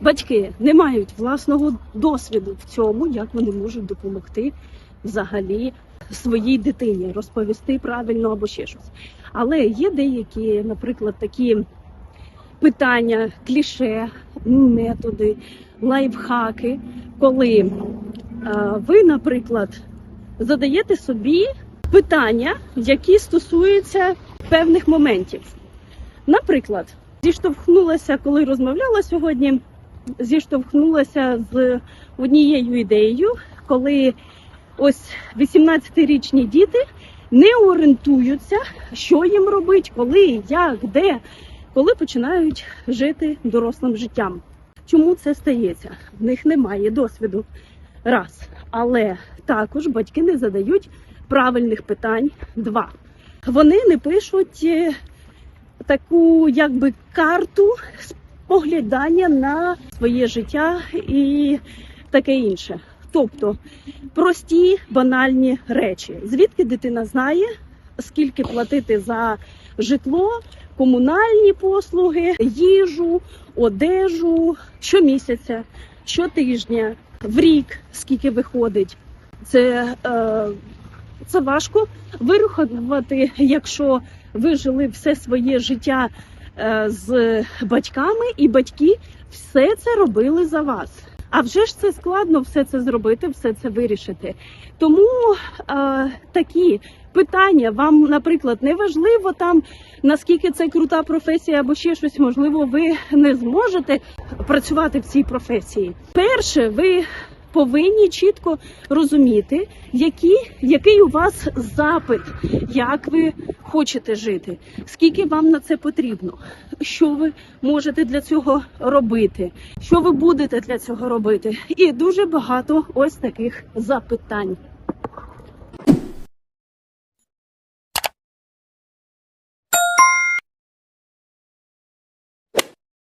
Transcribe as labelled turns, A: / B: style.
A: батьки не мають власного досвіду в цьому, як вони можуть допомогти взагалі своїй дитині, розповісти правильно або ще щось. Але є деякі, наприклад, такі питання, кліше, методи, лайфхаки, коли е, ви, наприклад, задаєте собі питання, які стосуються певних моментів. Наприклад, зіштовхнулася, коли розмовляла сьогодні, зіштовхнулася з однією ідеєю, коли ось 18-річні діти не орієнтуються, що їм робити, коли, як, де, коли починають жити дорослим життям. Чому це стається? В них немає досвіду. Раз. Але також батьки не задають правильних питань. Два. Вони не пишуть е, таку якби карту споглядання на своє життя і таке інше. Тобто прості банальні речі. Звідки дитина знає, скільки платити за житло, комунальні послуги, їжу, одежу щомісяця, щотижня, в рік, скільки виходить. Це, е, це важко вирахувати, якщо ви жили все своє життя е, з батьками, і батьки все це робили за вас. А вже ж це складно все це зробити, все це вирішити. Тому е, такі питання вам, наприклад, не важливо там наскільки це крута професія або ще щось, можливо, ви не зможете працювати в цій професії. Перше, ви повинні чітко розуміти, які, який у вас запит, як ви хочете жити, скільки вам на це потрібно, що ви можете для цього робити, що ви будете для цього робити, і дуже багато ось таких запитань.